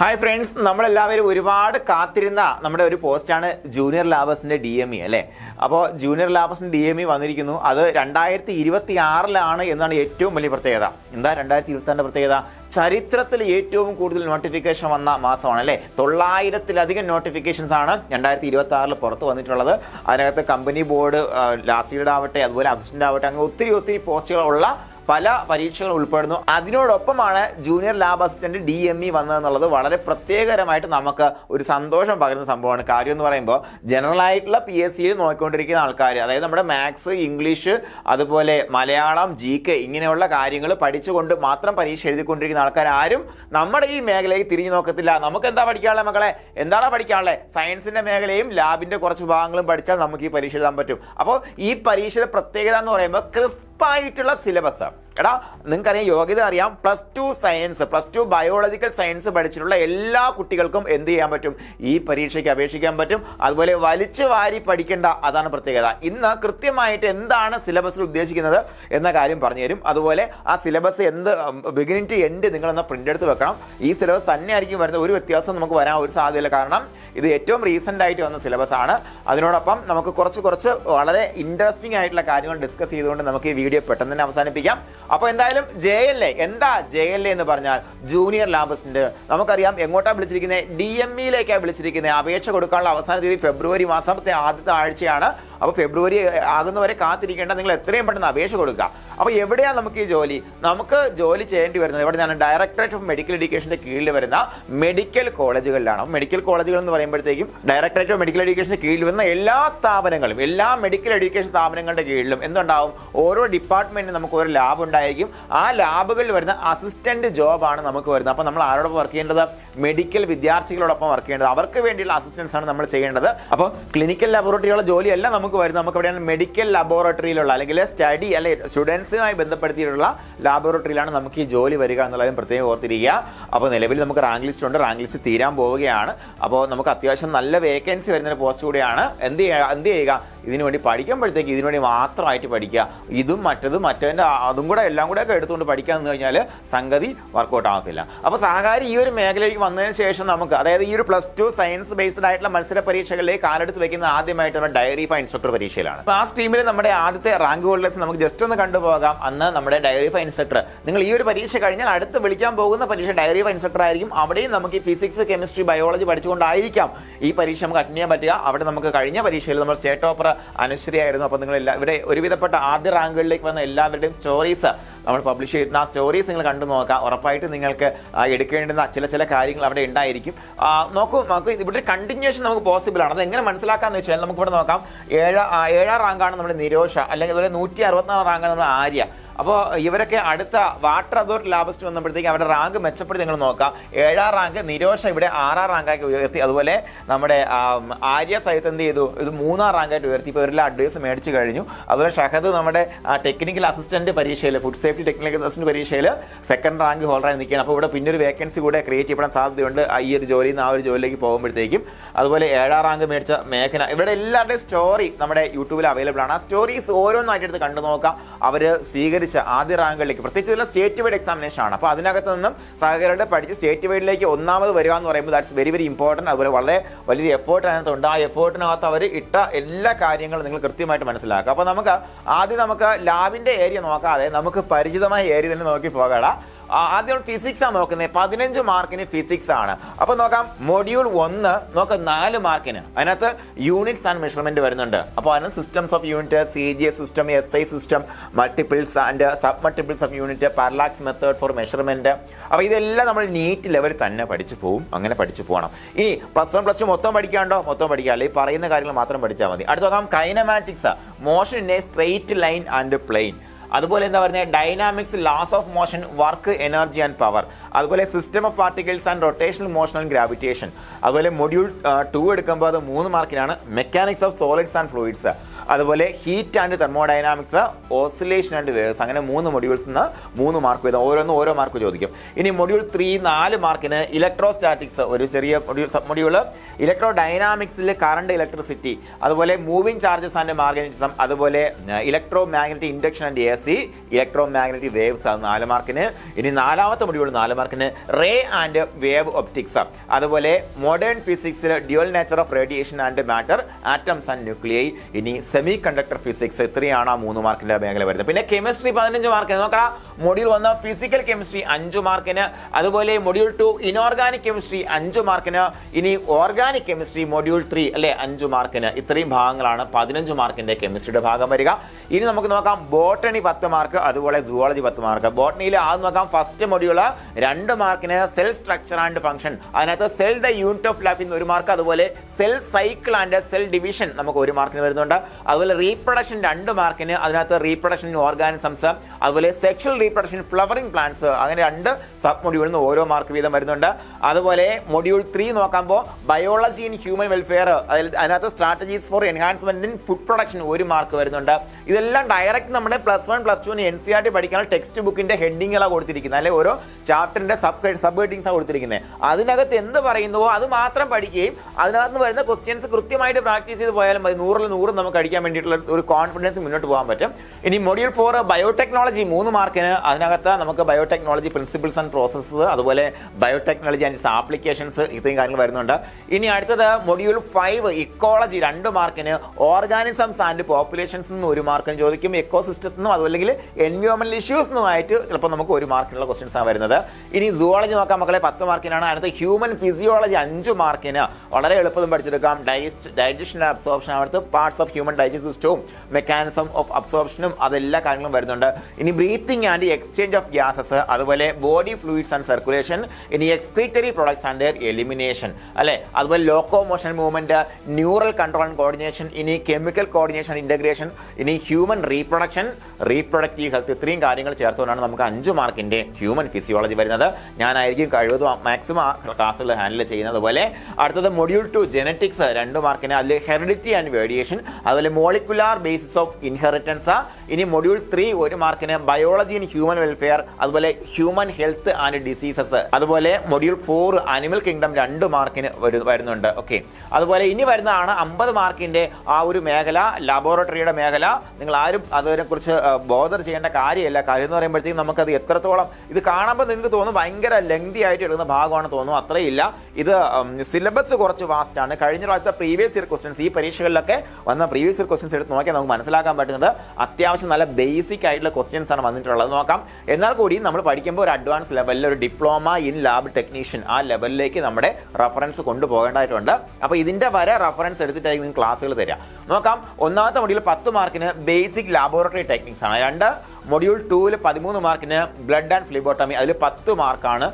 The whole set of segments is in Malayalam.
ഹായ് ഫ്രണ്ട്സ് നമ്മളെല്ലാവരും ഒരുപാട് കാത്തിരുന്ന നമ്മുടെ ഒരു പോസ്റ്റാണ് ജൂനിയർ ലാബേഴ്സിന്റെ ഡി എം ഇ അല്ലേ? അപ്പോൾ ജൂനിയർ ലാബേഴ്സിന്റെ ഡി എം ഇ വന്നിരിക്കുന്നു. അത് രണ്ടായിരത്തി ഇരുപത്തി ആറിലാണ് എന്നാണ് ഏറ്റവും വലിയ പ്രത്യേകത. എന്താ രണ്ടായിരത്തി ഇരുപത്തി പ്രത്യേകത? ചരിത്രത്തിൽ ഏറ്റവും കൂടുതൽ നോട്ടിഫിക്കേഷൻ വന്ന മാസമാണ് അല്ലേ? തൊള്ളായിരത്തിലധികം നോട്ടിഫിക്കേഷൻസ് ആണ് രണ്ടായിരത്തി ഇരുപത്തി ആറിൽ പുറത്ത് വന്നിട്ടുള്ളത്. അതിനകത്ത് കമ്പനി ബോർഡ് ലാസ്റ്റ് ഗ്രേഡ് ആവട്ടെ അതുപോലെ അസിസ്റ്റന്റ് ആവട്ടെ അങ്ങനെ ഒത്തിരി ഒത്തിരി പോസ്റ്റുകളുള്ള പല പരീക്ഷകൾ ഉൾപ്പെടുന്നു. അതിനോടൊപ്പമാണ് junior lab assistant D M E വന്നതെന്നുള്ളത് വളരെ പ്രത്യേകരമായിട്ട് നമുക്ക് ഒരു സന്തോഷം പകരുന്ന സംഭവമാണ്. കാര്യം എന്ന് പറയുമ്പോൾ ജനറൽ ആയിട്ടുള്ള പി എസ് സിയിൽ നോക്കിക്കൊണ്ടിരിക്കുന്ന ആൾക്കാർ അതായത് നമ്മുടെ മാത്സ് ഇംഗ്ലീഷ് അതുപോലെ മലയാളം ജി കെ ഇങ്ങനെയുള്ള കാര്യങ്ങൾ പഠിച്ചുകൊണ്ട് മാത്രം പരീക്ഷ എഴുതിക്കൊണ്ടിരിക്കുന്ന ആൾക്കാർ ആരും നമ്മുടെ ഈ മേഖലയിൽ തിരിഞ്ഞു നോക്കത്തില്ല. നമുക്ക് എന്താ പഠിക്കാനുള്ളത് മക്കളെ? എന്താണ് പഠിക്കാനുള്ളത് സയൻസിന്റെ മേഖലയും ലാബിന്റെ കുറച്ച് ഭാഗങ്ങളും പഠിച്ചാൽ നമുക്ക് ഈ പരീക്ഷ എഴുതാൻ പറ്റും. അപ്പോൾ ഈ പരീക്ഷയുടെ പ്രത്യേകത എന്ന് പറയുമ്പോൾ ക്രിസ്പായിട്ടുള്ള സിലബസ് up. എടാ നിങ്ങൾക്കറിയാം യോഗ്യത അറിയാം. Plus two science plus two biological science പഠിച്ചിട്ടുള്ള എല്ലാ കുട്ടികൾക്കും എന്ത് ചെയ്യാൻ പറ്റും? ഈ പരീക്ഷയ്ക്ക് അപേക്ഷിക്കാൻ പറ്റും. അതുപോലെ വലിച്ചു വാരി പഠിക്കേണ്ട അതാണ് പ്രത്യേകത. ഇന്ന് കൃത്യമായിട്ട് എന്താണ് സിലബസിൽ ഉദ്ദേശിക്കുന്നത് എന്ന കാര്യം പറഞ്ഞു തരും അതുപോലെ ആ സിലബസ് എന്ത് ബിഗിനിങ് ടു എൻഡ് നിങ്ങളൊന്ന് പ്രിന്റ് എടുത്ത് വെക്കണം. ഈ സിലബസ് തന്നെ ആയിരിക്കും വരുന്നത്. ഒരു വ്യത്യാസം നമുക്ക് വരാൻ ഒരു സാധ്യതയില്ല. കാരണം ഇത് ഏറ്റവും റീസെന്റ് ആയിട്ട് വന്ന സിലബസ് ആണ്. അതിനോടൊപ്പം നമുക്ക് കുറച്ച് കുറച്ച് വളരെ ഇൻട്രസ്റ്റിംഗ് ആയിട്ടുള്ള കാര്യങ്ങൾ ഡിസ്കസ് ചെയ്തുകൊണ്ട് നമുക്ക് ഈ വീഡിയോ പെട്ടെന്ന് തന്നെ അവസാനിപ്പിക്കാം. അപ്പോൾ എന്തായാലും ജെ എൽ എ എന്താ ജെ എൽ എ എന്ന് പറഞ്ഞാൽ ജൂനിയർ ലാബസിന്റെ നമുക്കറിയാം എങ്ങോട്ടാണ് വിളിച്ചിരിക്കുന്നത് ഡി എം ഇയിലേക്കാണ് വിളിച്ചിരിക്കുന്നത് അപേക്ഷ കൊടുക്കാനുള്ള അവസാന തീയതി ഫെബ്രുവരി മാസത്തെ ആദ്യത്തെ ആഴ്ചയാണ്. അപ്പോൾ ഫെബ്രുവരി ആകുന്നവരെ കാത്തിരിക്കേണ്ട നിങ്ങൾ എത്രയും പെട്ടെന്ന് അപേക്ഷ കൊടുക്കുക. അപ്പോൾ എവിടെയാണ് നമുക്ക് ഈ ജോലി? നമുക്ക് ജോലി ചെയ്യേണ്ടി വരുന്നത് എവിടെയാണ് ഡയറക്ടറേറ്റ് ഓഫ് മെഡിക്കൽ എഡ്യൂക്കേഷന്റെ കീഴിൽ വരുന്ന മെഡിക്കൽ കോളേജുകളിലാണ് മെഡിക്കൽ കോളേജുകൾ എന്ന് പറയുമ്പോഴത്തേക്കും ഡയറക്ടറേറ്റ് ഓഫ് മെഡിക്കൽ എഡ്യൂക്കേഷന്റെ കീഴിൽ വരുന്ന എല്ലാ സ്ഥാപനങ്ങളും എല്ലാ മെഡിക്കൽ എഡ്യൂക്കേഷൻ സ്ഥാപനങ്ങളുടെ കീഴിലും എന്തുണ്ടാവും? ഓരോ ഡിപ്പാർട്ട്മെന്റിനും നമുക്ക് ഒരു ലാബ് ഉണ്ടായിരിക്കും. ആ ലാബുകളിൽ വരുന്ന അസിസ്റ്റന്റ് ജോബാണ് നമുക്ക് വരുന്നത്. അപ്പോൾ നമ്മൾ ആരോടൊപ്പം വർക്ക് ചെയ്യേണ്ടത്? മെഡിക്കൽ വിദ്യാർത്ഥികളോടൊപ്പം വർക്ക് ചെയ്യേണ്ടത്. അവർക്ക് വേണ്ടിയുള്ള അസിസ്റ്റൻസ് ആണ് നമ്മൾ ചെയ്യേണ്ടത്. അപ്പോൾ ക്ലിനിക്കൽ ലബോറട്ടറിയുള്ള ജോലിയല്ല നമുക്ക് വരുന്നത് നമുക്ക് എവിടെയാണ് മെഡിക്കൽ ലബോറട്ടറിയിലുള്ള അല്ലെങ്കിൽ സ്റ്റഡി അല്ലെ സ്റ്റുഡൻസുമായി ബന്ധപ്പെടുത്തിയിട്ടുള്ള ലാബോറട്ടറിയിലാണ് നമുക്ക് ഈ ജോലി വരിക എന്നുള്ളതും പ്രത്യേകം ഓർത്തിരിക്കുക. അപ്പോൾ നിലവിൽ നമുക്ക് റാങ്ക് ലിസ്റ്റ് ഉണ്ട്. റാങ്ക് ലിസ്റ്റ് തീരാൻ പോവുകയാണ്. അപ്പോൾ നമുക്ക് അത്യാവശ്യം നല്ല വേക്കൻസി വരുന്ന പോസ്റ്റ് കൂടിയാണ്. എന്ത് ചെയ്യുക എന്ത് ചെയ്യുക? ഇതിനു വേണ്ടി പഠിക്കുമ്പോഴത്തേക്ക് ഇതിനു വേണ്ടി മാത്രമായിട്ട് പഠിക്കുക. ഇതും മറ്റതും മറ്റവന്റെ അതും കൂടെ എല്ലാം കൂടെ ഒക്കെ എടുത്തുകൊണ്ട് പഠിക്കുക എന്ന് കഴിഞ്ഞാൽ സംഗതി വർക്കൗട്ട് ആകത്തില്ല അപ്പോൾ സഹകാരി ഈ ഒരു മേഖലയിലേക്ക് വന്നതിന് ശേഷം നമുക്ക് അതായത് ഈ ഒരു പ്ലസ് ടു സയൻസ് ബേസ്ഡ് ആയിട്ടുള്ള മത്സര പരീക്ഷകളിലേക്ക് കാലെടുത്ത് വെക്കുന്ന ആദ്യമായിട്ടുള്ള ഡയറി ഫൈ ഇൻസ്ട്രക്ടർ പരീക്ഷയിലാണ്. അപ്പോൾ ആ സ്ട്രീമിൽ നമ്മുടെ ആദ്യത്തെ റാങ്ക് ഹോൾഡേഴ്സ് നമുക്ക് ജസ്റ്റ് ഒന്ന് കണ്ടുപോകാം. അന്ന് നമ്മുടെ ഡയറി ഫൈ ഇൻസ്ട്രക്ടർ നിങ്ങൾ ഈ ഒരു പരീക്ഷ കഴിഞ്ഞാൽ അടുത്ത് വിളിക്കാൻ പോകുന്ന പരീക്ഷ ഡയറി ഫൈ ഇൻസ്ട്രക്ടർ ആയിരിക്കും. അവിടെയും നമുക്ക് ഈ ഫിസിക്സ് കെമിസ്ട്രി ബയോളജി പഠിച്ചുകൊണ്ടായിരിക്കാം ഈ പരീക്ഷ നമുക്ക് അറ്റൻഡ് ചെയ്യാൻ പറ്റുക. അവിടെ നമുക്ക് കഴിഞ്ഞ പരീക്ഷയിൽ നമ്മൾ സ്റ്റേറ്റ് ടോപ്പർ അനുശ്രീയായിരുന്നു. അപ്പോൾ നിങ്ങൾ ഇവിടെ ഒരുവിധപ്പെട്ട ആദ്യ റാങ്കുകളിലേക്ക് വന്ന എല്ലാവരുടെയും സ്റ്റോറീസ് നമ്മൾ പബ്ലിഷ് ചെയ്യുന്ന ആ സ്റ്റോറീസ് നിങ്ങൾ കണ്ടു നോക്കാം. ഉറപ്പായിട്ട് നിങ്ങൾക്ക് എടുക്കേണ്ടുന്ന ചില ചില കാര്യങ്ങൾ അവിടെ ഉണ്ടായിരിക്കും. നോക്കൂ നമുക്ക് ഇവിടെ കണ്ടിന്യൂഷൻ നമുക്ക് പോസിബിൾ ആണ്. അത് എങ്ങനെ മനസ്സിലാക്കാന്ന് വെച്ചാൽ നമുക്ക് ഇവിടെ നോക്കാം. ഏഴ് ഏഴാം റാങ്കാണ് നമ്മുടെ നിരോഷ. അല്ലെങ്കിൽ അതുപോലെ നൂറ്റി അറുപത്തിനാല് റാങ്കാണ് നമ്മുടെ ആര്യ. അപ്പോൾ ഇവരൊക്കെ അടുത്ത വാട്ടർ അതോറിറ്റി ലാബസ്റ്റ് വന്നപ്പോഴത്തേക്ക് അവരുടെ റാങ്ക് മെച്ചപ്പെടുത്തി നിങ്ങൾ നോക്കാം. ഏഴാം റാങ്ക് നിരോഷ ഇവിടെ ആറാം റാങ്കാക്കി ഉയർത്തി. അതുപോലെ നമ്മുടെ ആര്യ സൈത്ത് എന്ത് ചെയ്തു? ഇത് മൂന്നാം റാങ്കായിട്ട് ഉയർത്തി. ഇപ്പോൾ ഇവരെല്ലാം അഡ്വൈസ് മേടിച്ച് കഴിഞ്ഞു. അതുപോലെ ഷഹദ് നമ്മുടെ ടെക്നിക്കൽ അസിസ്റ്റന്റ് പരീക്ഷയിൽ ഫുഡ് സേഫ്റ്റി ടെക്നിക്കൽ അസിസ്റ്റന്റ് പരീക്ഷയിൽ സെക്കൻഡ് റാങ്ക് ഹോൾഡറായി നിൽക്കുകയാണ്. അപ്പോൾ ഇവിടെ പിന്നൊരു വേക്കൻസി കൂടെ ക്രിയേറ്റ് ചെയ്യപ്പെടാൻ സാധ്യതയുണ്ട്. ഈ ഒരു ജോലിയിൽ നിന്ന് ആ ഒരു ജോലിയിലേക്ക് പോകുമ്പോഴത്തേക്കും. അതുപോലെ ഏഴാം റാങ്ക് മേടിച്ച മേഖല ഇവിടെ എല്ലാവരുടെയും സ്റ്റോറി നമ്മുടെ യൂട്യൂബിൽ അവൈലബിൾ ആണ്. ആ സ്റ്റോറീസ് ഓരോന്നായിട്ട് എടുത്ത് കണ്ടു നോക്കാം അവർ സ്വീകരിച്ച ആദ്യ റാങ്കുകളിലേക്ക്. പ്രത്യേകിച്ച് സ്റ്റേറ്റ് വൈഡ് എക്സാമിനേഷൻ ആണ്. അപ്പോൾ അതിനകത്ത് നിന്നും സഹകരണ പഠിച്ച് സ്റ്റേറ്റ് വൈഡിലേക്ക് ഒന്നാമത് വരിക എന്ന് പറയുമ്പോൾ ദാറ്റ്സ് വെരി വെരി ഇമ്പോർട്ടന്റ് അതുപോലെ വളരെ വലിയൊരു എഫേർട്ട് അതിനകത്തുണ്ട്. ആ എഫേർട്ടിനകത്ത് അവർ ഇട്ട എല്ലാ കാര്യങ്ങളും നിങ്ങൾ കൃത്യമായിട്ട് മനസ്സിലാക്കുക. അപ്പോൾ നമുക്ക് ആദ്യം നമുക്ക് ലാബിന്റെ ഏരിയ നോക്കാതെ നമുക്ക് പരിചിതമായ ഏരിയ തന്നെ നോക്കി പോകാം ആ, ആദ്യം ഫിസിക്സ് ആണ് നോക്കുന്നത്. പതിനഞ്ച് മാർക്കിന് ഫിസിക്സ് ആണ്. അപ്പൊ നോക്കാം മൊഡ്യൂൾ ഒന്ന് നോക്കാം നാല് മാർക്കിന്. അതിനകത്ത് യൂണിറ്റ്സ് ആൻഡ് മെഷർമെന്റ് വരുന്നുണ്ട്. അപ്പോൾ അതിന് systems of unit C G S system S I system multiples and sub multiples of unit parallax method for measurement അപ്പോൾ ഇതെല്ലാം നമ്മൾ നീറ്റ് ലെവൽ തന്നെ പഠിച്ചു പോകും അങ്ങനെ പഠിച്ചു പോകണം. ഇനി പ്ലസ് വൺ പ്ലസ് ടു മൊത്തം പഠിക്കാണ്ടോ? മൊത്തം പഠിക്കാമല്ലോ ഈ പറയുന്ന കാര്യങ്ങൾ മാത്രം പഠിച്ചാൽ മതി. അടുത്ത നോക്കാം kinematics motion in a straight line and plane അതുപോലെ എന്താ പറയുന്നത് dynamics laws of motion work energy and power അതുപോലെ system of particles and rotational motion and gravitation അതുപോലെ മൊഡ്യൂൾ ടു എടുക്കുമ്പോൾ അത് മൂന്ന് മാർക്കിനാണ് mechanics of solids and fluids അതുപോലെ heat and thermodynamics oscillation and waves അങ്ങനെ മൂന്ന് മൊഡ്യൂൾസ് നിന്ന് മൂന്ന് മാർക്ക് വീതം ഓരോന്ന് ഓരോ മാർക്ക് ചോദിക്കും. ഇനി മൊഡ്യൂൾ ത്രീ നാല് മാർക്കിന് ഇലക്ട്രോസ്റ്റാറ്റിക്സ് ഒരു ചെറിയ മൊഡ്യൂൾ സബ് മൊഡ്യൂൾ ഇലക്ട്രോ ഡൈനാമിക്സിൽ കറണ്ട് ഇലക്ട്രിസിറ്റി അതുപോലെ മൂവിങ് ചാർജസ് ആൻഡ് മാർഗനിസം അതുപോലെ electromagnetic induction and A C electromagnetic waves അത് നാല് മാർക്കിന് ഇനി നാലാമത്തെ മൊഡ്യൂൾ നാല് മാർക്കിന് റേ ആൻഡ് വേവ് ഒപ്റ്റിക്സ് അതുപോലെ modern ഫിസിക്സിൽ dual nature of radiation and matter atoms and nuclei ഇനി സെമി കണ്ടക്ടർ ഫിസിക്സ് ഇത്രയാണ് ആ മൂന്ന് മാർക്കിന്റെ മേഖല വരുന്നത്? പിന്നെ കെമിസ്ട്രി പതിനഞ്ച് മാർക്കിന് നോക്കാം മൊഡ്യൂൾ ഒന്ന് ഫിസിക്കൽ കെമിസ്ട്രി അഞ്ച് മാർക്കിന്. അതുപോലെ മൊഡ്യൂൾ ടു ഇനോർഗാനിക് കെമിസ്ട്രി അഞ്ച് മാർക്കിന്. ഇനി ഓർഗാനിക് കെമിസ്ട്രി മൊഡ്യൂൾ ത്രീ അല്ലെ അഞ്ച് മാർക്കിന്. ഇത്രയും ഭാഗങ്ങളാണ് പതിനഞ്ച് മാർക്കിന്റെ കെമിസ്ട്രിയുടെ ഭാഗം വരിക. ഇനി നമുക്ക് നോക്കാം ബോട്ടണി പത്ത് മാർക്ക് അതുപോലെ സുവോളജി പത്ത് മാർക്ക്. ബോട്ടണിയിൽ ആദ്യം നോക്കാം ഫസ്റ്റ് മൊഡ്യൂൾ രണ്ട് മാർക്കിന് സെൽ സ്ട്രക്ചർ ആൻഡ് ഫംഗ്ഷൻ അതിനകത്ത് cell the unit of life ഇന്ന് ഒരു മാർക്ക് അതുപോലെ cell cycle and cell division നമുക്ക് ഒരു മാർക്കിന് വരുന്നുണ്ട്. അതുപോലെ റീപ്രൊഡക്ഷൻ രണ്ട് മാർക്കിന് അതിനകത്ത് റീപ്രൊഡക്ഷൻ ഓർഗാനിസംസ് അതുപോലെ സെക്ഷൽ റീപ്രൊഡക്ഷൻ ഫ്ലവറിംഗ് പ്ലാന്റ്സ് അങ്ങനെ രണ്ട് സബ് മൊഡ്യൂളിൽ നിന്ന് ഓരോ മാർക്ക് വീതം വരുന്നുണ്ട്. അതുപോലെ മൊഡ്യൂൾ ത്രീ നോക്കുമ്പോൾ ബയോളജി ഇൻ ഹ്യൂമൻ വെൽഫെയർ അതിൽ അതിനകത്ത് strategies for enhancement in food production ഒരു മാർക്ക് വരുന്നുണ്ട്. ഇതെല്ലാം ഡയറക്റ്റ് നമ്മുടെ പ്ലസ് വൺ പ്ലസ് ടുവിന് എൻ സി ആർ ടി പഠിക്കാനുള്ള ടെക്സ്റ്റ് ബുക്കിന്റെ ഹെഡിങ്ങുകളാണ് കൊടുത്തിരിക്കുന്നത്. അല്ലെങ്കിൽ ഓരോ ചാപ്റ്ററിന്റെ സബ് സബ് ഹെഡിങ്സ് ആണ് കൊടുത്തിരിക്കുന്നത്. അതിനകത്ത് എന്ത് പറയുന്നുവോ അത് മാത്രം പഠിക്കുകയും അതിനകത്ത് വരുന്ന ക്വസ്റ്റ്യൻസ് കൃത്യമായിട്ട് പ്രാക്ടീസ് ചെയ്ത് പോയാലും മതി. നൂറിൽ നൂറ് നമുക്ക് അടിക്കാൻ വേണ്ടിയിട്ടുള്ള ഒരു കോൺഫിഡൻസ് മുന്നോട്ട് പോകാൻ പറ്റും. ഇനി മൊഡ്യൂൾ ഫോർ ബയോടെക്നോളജി മൂന്ന് മാർക്കിന് അതിനകത്ത് നമുക്ക് ബയോടെക്നോളജി പ്രിൻസിപ്പിൾസ് ആൻഡ് പ്രോസസ്സ് അതുപോലെ ബയോടെക്നോളജി ആൻഡ് ആപ്ലിക്കേഷൻസ് ഇത്രയും കാര്യങ്ങൾ വരുന്നുണ്ട്. ഇനി അടുത്തത് മൊഡ്യൂൾ ഫൈവ് ഇക്കോളജി രണ്ട് മാർക്കിന് ഓർഗാനിസംസ് ആൻഡ് പോപ്പുലേഷൻസ് നിന്ന് ഒരു മാർക്കിന് ചോദിക്കും. എക്കോ സിസ്റ്റത്തിൽ നിന്നും അതുമല്ലെങ്കിൽ എൻവയോൺമെന്റൽ ഇഷ്യൂസ് ആയിട്ട് ചിലപ്പോൾ നമുക്ക് ഒരു മാർക്കിനുള്ള ക്വസ്റ്റ്യൻസ് ആണ് വരുന്നത്. ഇനി സുവോളജി നോക്കാം മക്കളെ പത്ത് മാർക്കിനാണ് അടുത്ത ഹ്യൂമൻ ഫിസിയോളജി അഞ്ച് മാർക്കിന് വളരെ എളുപ്പം പഠിച്ചെടുക്കാം. ഡൈജസ്റ്റ് ഡൈജഷൻ അബ്സോർപ്ഷൻ അടുത്ത് പാർട്സ് ഓഫ് ഹ്യൂമൻ ഡൈജസ്റ്റ് സിസ്റ്റവും മെക്കാനിസം ഓഫ് അബ്സോർപ്ഷനും അതെല്ലാ കാര്യങ്ങളും വരുന്നുണ്ട്. ഇനി breathing and exchange of gases അതുപോലെ ബോഡി ഫ്ലൂയിഡ്സ് ആൻഡ് സർക്കുലേഷൻ ഇനി എക്സ്ക്രീറ്ററി പ്രൊഡക്ട്സ് ആൻഡ് എലിമിനേഷൻ അല്ലെ? അതുപോലെ locomotion movement neural control and coordination ഇനി കെമിക്കൽ കോർഡിനേഷൻ ഇന്റഗ്രേഷൻ ഇനി ഹ്യൂമൻ റീപ്രൊഡക്ഷൻ റീപ്രൊഡക്റ്റീവ് ഹെൽത്ത് ഇത്രയും കാര്യങ്ങൾ ചേർത്തുകൊണ്ടാണ് നമുക്ക് അഞ്ച് മാർക്കിന്റെ ഹ്യൂമൻ ഫിസിയോളജി വരുന്നത്. ഞാനായിരിക്കും കഴിവതും മാക്സിമം ക്ലാസ്സുകൾ ഹാൻഡിൽ ചെയ്യുന്നത് പോലെ. അടുത്തത് മൊഡ്യൂൾ ടു ജനറ്റിക്സ് രണ്ട് മാർക്കിന് അതിൽ ഹെറിഡിറ്റി ആൻഡ് വേരിയേഷൻ അതുപോലെ മോളിക്കുലാർ ബേസിസ് ഓഫ് ഇൻഹെറിറ്റൻസ് ഇനി മൊഡ്യൂൾ ത്രീ ഒരു മാർക്കിന് ബയോളജി ഇൻ ഹ്യൂമൻ വെൽഫെയർ അതുപോലെ ഹ്യൂമൻ ഹെൽത്ത് ആൻഡ് ഡിസീസസ് അതുപോലെ മൊഡ്യൂൾ ഫോർ അനിമൽ കിങ്ഡം രണ്ട് മാർക്കിന് വരുന്നുണ്ട്. ഓക്കെ അതുപോലെ ഇനി വരുന്നതാണ് അമ്പത് മാർക്കിന്റെ ആ ഒരു മേഖല ലബോറട്ടറിയുടെ മേഖല. നിങ്ങൾ ആരും അതിനെക്കുറിച്ച് ബോധർ ചെയ്യേണ്ട കാര്യമല്ല. കാര്യം എന്ന് പറയുമ്പോഴത്തേക്കും നമുക്കത് എത്രത്തോളം ഇത് കാണുമ്പോൾ നിങ്ങൾക്ക് തോന്നും ഭയങ്കര ലെങ്തി ആയിട്ട് എടുക്കുന്ന ഭാഗമാണ് തോന്നുന്നു. അത്രയില്ല. ഇത് സിലബസ് കുറച്ച് വാസ്റ്റാണ് കഴിഞ്ഞ പ്രാവശ്യത്തെ പ്രീവിയസ് ഇയർ ക്വസ്റ്റ്യൻസ് ഈ പരീക്ഷകളിലൊക്കെ വന്ന പ്രീവിയസ് ഇയർ ക്വസ്റ്റ്യൻസ് എടുത്ത് നോക്കിയാൽ നമുക്ക് മനസ്സിലാക്കാൻ പറ്റുന്നത് അത്യാവശ്യം നല്ല ബേസിക് ആയിട്ടുള്ള ക്വസ്റ്റ്യൻസ് ആണ് വന്നിട്ടുള്ളത്. നോക്കാം. എന്നാൽ കൂടി നമ്മൾ പഠിക്കുമ്പോൾ ഒരു അഡ്വാൻസ് ലെവലിൽ ഒരു ഡിപ്ലോമ ഇൻ ലാബ് ടെക്നീഷ്യൻ ആ ലെവലിലേക്ക് നമ്മുടെ റഫറൻസ് കൊണ്ടുപോകേണ്ടതായിട്ടുണ്ട്. അപ്പോൾ ഇതിന്റെ വരെ റഫറൻസ് എടുത്തിട്ടായിരിക്കും ക്ലാസ്സുകൾ തരിക നോക്കാം. ഒന്നാമത്തെ മൊഡ്യൂൾ പത്ത് മാർക്കിന് ബേസിക് ലാബോറട്ടറി ടെക്നിക്സ് ആണ്. രണ്ട് മൊഡ്യൂൾ ടൂവിൽ പതിമൂന്ന് മാർക്കിന് ബ്ലഡ് ആൻഡ് ഫ്ലിബോട്ടമി അതിൽ പത്ത് മാർക്കാണ്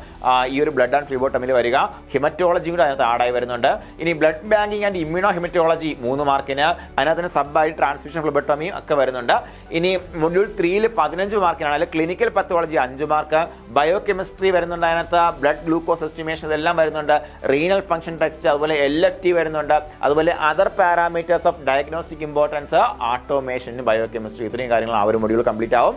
ഈ ഒരു ബ്ലഡ് ആൻഡ് ഫ്ലിബോട്ടമിൽ വരിക. ഹിമറ്റോളജി കൂടെ അതിനകത്ത് ആഡായി വരുന്നുണ്ട്. ഇനി blood banking and immuno haematology മൂന്ന് മാർക്കിന്. അതിനകത്ത് സബായി ട്രാൻസ്ഫ്യൂഷൻ ഫ്ലിബോട്ടമി ഒക്കെ വരുന്നുണ്ട്. ഇനി മൊഡ്യൂൾ ത്രീയിൽ പതിനഞ്ച് മാർക്കിനാണ്. അതിൽ ക്ലിനിക്കൽ പത്തോളജി അഞ്ച് മാർക്ക്. ബയോ കെമിസ്ട്രി വരുന്നുണ്ട് അതിനകത്ത്. ബ്ലഡ് ഗ്ലൂക്കോസ് എസ്റ്റിമേഷൻ ഇതെല്ലാം വരുന്നുണ്ട്. റീനൽ ഫംഗ്ഷൻ ടെസ്റ്റ് അതുപോലെ എൽ എഫ് ടി വരുന്നുണ്ട്. അതുപോലെ other parameters of diagnostic importance automation biochemistry ഇത്രയും കാര്യങ്ങൾ ആ ഒരു മൊഡ്യൂൾ കംപ്ലീറ്റ് ആവും.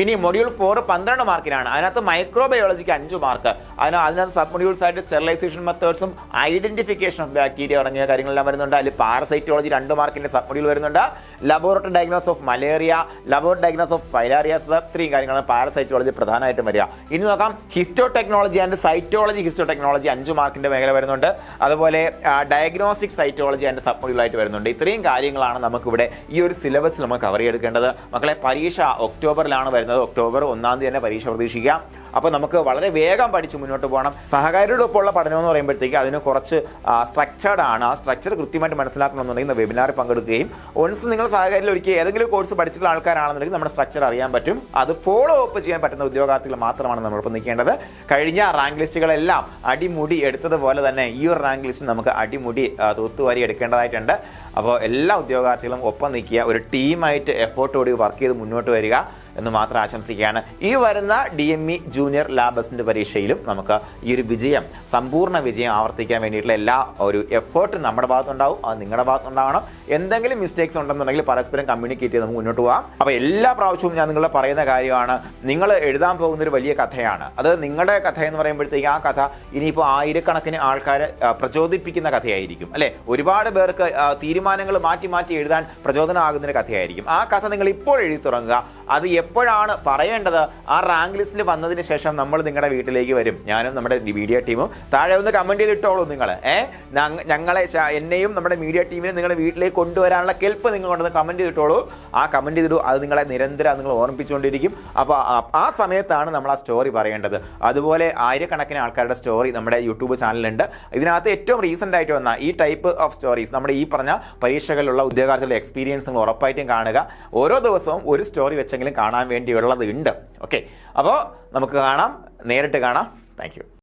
ഇനി മൊഡ്യൂൾ ഫോർ പന്ത്രണ്ട് മാർക്കിനാണ് അതിനകത്ത് മൈക്രോബയോളജിക്ക് അഞ്ച് മാർക്ക് അതിന് അതിനകത്ത് സബ് മൊഡ്യൂൾസ് ആയിട്ട് സ്റ്റെറിലൈസേഷൻ മെത്തേഡ്സും ഐഡന്റിഫിക്കേഷൻ ഓഫ് ബാക്ടീരിയ തുടങ്ങിയ കാര്യങ്ങളെല്ലാം വരുന്നുണ്ട്. അതിൽ പാരസൈറ്റോളജി രണ്ട് മാർക്കിന്റെ സബ് മൊഡ്യൂൾ വരുന്നുണ്ട്. Laboratory diagnose of malaria laboratory diagnose of filariasis ഇത്രയും കാര്യങ്ങളാണ് പാരസൈറ്റോളജി പ്രധാനമായിട്ടും വരിക. ഇനി നോക്കാം histotechnology and cytology histotechnology അഞ്ച് മാർക്കിന്റെ മേഖല വരുന്നുണ്ട്. അതുപോലെ ഡയഗ്നോസ്റ്റിക് സൈറ്റോളജി ആൻഡ് സബ് മൊഡ്യൂളായിട്ട് വരുന്നുണ്ട്. ഇത്രയും കാര്യങ്ങളാണ് നമുക്കിവിടെ ഈ ഒരു സിലബസ് നമുക്ക് കവർ ചെയ്തെടുക്കേണ്ടത്. മക്കളെ പരീക്ഷ ഒക്ടോബറിലാണ് വരുന്നത്. ഒക്ടോബർ ഒന്നാം തീയതി തന്നെ പരീക്ഷ പ്രതീക്ഷിക്കാം. അപ്പോൾ നമുക്ക് വളരെ വേഗം പഠിച്ച് മുന്നോട്ട് പോകണം. സഹകാരിയോടൊപ്പമുള്ള പഠനം എന്ന് പറയുമ്പോഴത്തേക്ക് അതിന് കുറച്ച് സ്ട്രക്ചേർഡ് ആണ്. ആ സ്ട്രക്ചർ കൃത്യമായിട്ട് മനസ്സിലാക്കണമെന്നുണ്ടെങ്കിൽ വെബിനാറിൽ പങ്കെടുക്കുകയും ഒൻസ് നിങ്ങൾ സഹകാരിയിൽ ഒരിക്കൽ ഏതെങ്കിലും കോഴ്സ് പഠിച്ചിട്ടുള്ള ആൾക്കാരാണെന്നുണ്ടെങ്കിൽ നമ്മുടെ സ്ട്രക്ചർ അറിയാൻ പറ്റും. അത് ഫോളോ അപ്പ് ചെയ്യാൻ പറ്റുന്ന ഉദ്യോഗാർത്ഥികൾ മാത്രമാണ് നമ്മളിപ്പോൾ നിൽക്കേണ്ടത്. കഴിഞ്ഞ റാങ്ക് ലിസ്റ്റുകളെല്ലാം അടിമുടി എടുത്തതുപോലെ തന്നെ ഈ ഒരു റാങ്ക് ലിസ്റ്റ് നമുക്ക് അടിമുടി തൂത്തുവാരി എടുക്കേണ്ടതായിട്ടുണ്ട്. അപ്പോൾ എല്ലാ ഉദ്യോഗാർത്ഥികളും ഒപ്പം നിൽക്കുക. ഒരു ടീമായിട്ട് എഫേർട്ടോടി വർക്ക് ചെയ്ത് മുന്നോട്ട് വരിക. എന്ന് മാത്രം ആശംസിക്കുകയാണ്. ഈ വരുന്ന ഡി എം ഇ ജൂനിയർ ലാബസിന്റെ പരീക്ഷയിലും നമുക്ക് ഈ ഒരു വിജയം സമ്പൂർണ വിജയം ആവർത്തിക്കാൻ വേണ്ടിയിട്ടുള്ള എല്ലാ ഒരു എഫേർട്ടും നമ്മുടെ ഭാഗത്തുണ്ടാവും. അത് നിങ്ങളുടെ ഭാഗത്തുണ്ടാവണം. എന്തെങ്കിലും മിസ്റ്റേക്സ് ഉണ്ടെന്നുണ്ടെങ്കിൽ പരസ്പരം കമ്മ്യൂണിക്കേറ്റ് ചെയ്ത് നമുക്ക് മുന്നോട്ട് പോകാം. അപ്പോൾ എല്ലാ പ്രാവശ്യവും ഞാൻ നിങ്ങളെ പറയുന്ന കാര്യമാണ് നിങ്ങൾ എഴുതാൻ പോകുന്ന ഒരു വലിയ കഥയാണ്. അത് നിങ്ങളുടെ കഥ എന്ന് പറയുമ്പോഴത്തേക്ക് ആ കഥ ഇനിയിപ്പോൾ ആയിരക്കണക്കിന് ആൾക്കാരെ പ്രചോദിപ്പിക്കുന്ന കഥയായിരിക്കും അല്ലെ? ഒരുപാട് പേർക്ക് തീരുമാനങ്ങൾ മാറ്റി മാറ്റി എഴുതാൻ പ്രചോദനമാകുന്ന ഒരു കഥയായിരിക്കും. ആ കഥ നിങ്ങൾ ഇപ്പോൾ എഴുതി തുടങ്ങുക. അത് എപ്പോഴാണ് പറയേണ്ടത്? ആ റാങ്ക് ലിസ്റ്റിൽ വന്നതിന് ശേഷം നമ്മൾ നിങ്ങളുടെ വീട്ടിലേക്ക് വരും. ഞാനും നമ്മുടെ മീഡിയ ടീമും താഴെ ഒന്ന് കമന്റ് ചെയ്തിട്ടോളൂ നിങ്ങൾ ഏ? ഞങ്ങളെ എന്നെയും നമ്മുടെ മീഡിയ ടീമിനെ നിങ്ങളുടെ വീട്ടിലേക്ക് കൊണ്ടുവരാനുള്ള കെൽപ്പ് നിങ്ങൾ കൊണ്ടുവന്ന് കമന്റ് ചെയ്തിട്ടോളൂ. ആ കമന്റ് ചെയ്തിട്ടു അത് നിങ്ങളെ നിരന്തരം നിങ്ങൾ ഓർമ്മിപ്പിച്ചുകൊണ്ടിരിക്കും. അപ്പോൾ ആ സമയത്താണ് നമ്മൾ ആ സ്റ്റോറി പറയേണ്ടത്. അതുപോലെ ആയിരക്കണക്കിന് ആൾക്കാരുടെ സ്റ്റോറി നമ്മുടെ യൂട്യൂബ് ചാനലുണ്ട് ഇതിനകത്ത് ഏറ്റവും റീസെന്റ് ആയിട്ട് വന്ന ഈ ടൈപ്പ് ഓഫ് സ്റ്റോറീസ് നമ്മുടെ ഈ പറഞ്ഞ പരീക്ഷകളിലുള്ള ഉദ്യോഗാർത്ഥികളുടെ എക്സ്പീരിയൻസ് നിങ്ങൾ ഉറപ്പായിട്ടും കാണുക. ഓരോ ദിവസവും ഒരു സ്റ്റോറി വെച്ചെങ്കിലും കാണാൻ വേണ്ടിയുള്ളത് ഉണ്ട്. ഓക്കെ അപ്പോൾ നമുക്ക് കാണാം. നേരിട്ട് കാണാം. താങ്ക്